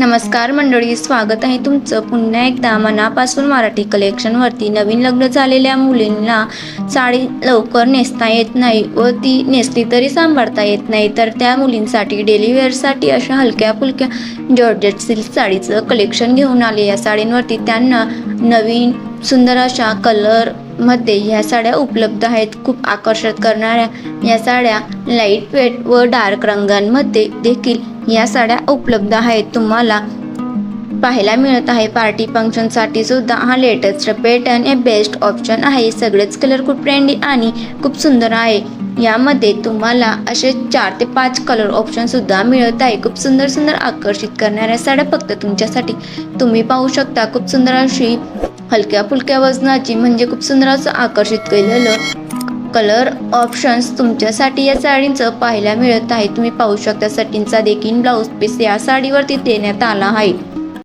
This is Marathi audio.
नमस्कार मंडळी स्वागत आहे तुमचं पुन्हा एकदा मनापासून मराठी कलेक्शनवरती. नवीन लग्न झालेल्या मुलींना साडी लवकर नेसता येत नाही व ती नेसली तरी सांभाळता येत नाही. तर त्या मुलींसाठी डेली वेअरसाठी अशा हलक्या फुलक्या जॉर्जेट सिल्क साडीचं कलेक्शन घेऊन आले. या साडींवरती त्यांना नवीन सुंदर अशा कलर मध्ये ह्या साड्या उपलब्ध आहेत. खूप आकर्षक करणाऱ्या या साड्या लाइट वेट व डार्क रंगांमध्ये देखील या साड्या उपलब्ध आहेत. तुम्हाला पाहायला मिळत आहे. पार्टी फंक्शनसाठी सुद्धा हा लेटेस्ट पॅटर्न हे बेस्ट ऑप्शन आहे. सगळेच कलर खूप ट्रेंडी आणि खूप सुंदर आहे. यामध्ये तुम्हाला असे चार ते पाच कलर ऑप्शन सुद्धा मिळत आहे. खूप सुंदर सुंदर आकर्षित करणाऱ्या साड्या फक्त तुमच्यासाठी तुम्ही पाहू शकता. खूप सुंदर अशी हलक्या फुलक्या वजनाची म्हणजे खूप सुंदर असं आकर्षित केलेलं कलर ऑप्शन्स तुमच्यासाठी या साडींचं पाहायला मिळत आहे. तुम्ही पाहू शकता सटींचा देखील ब्लाऊज पीस या साडीवरती देण्यात आला आहे.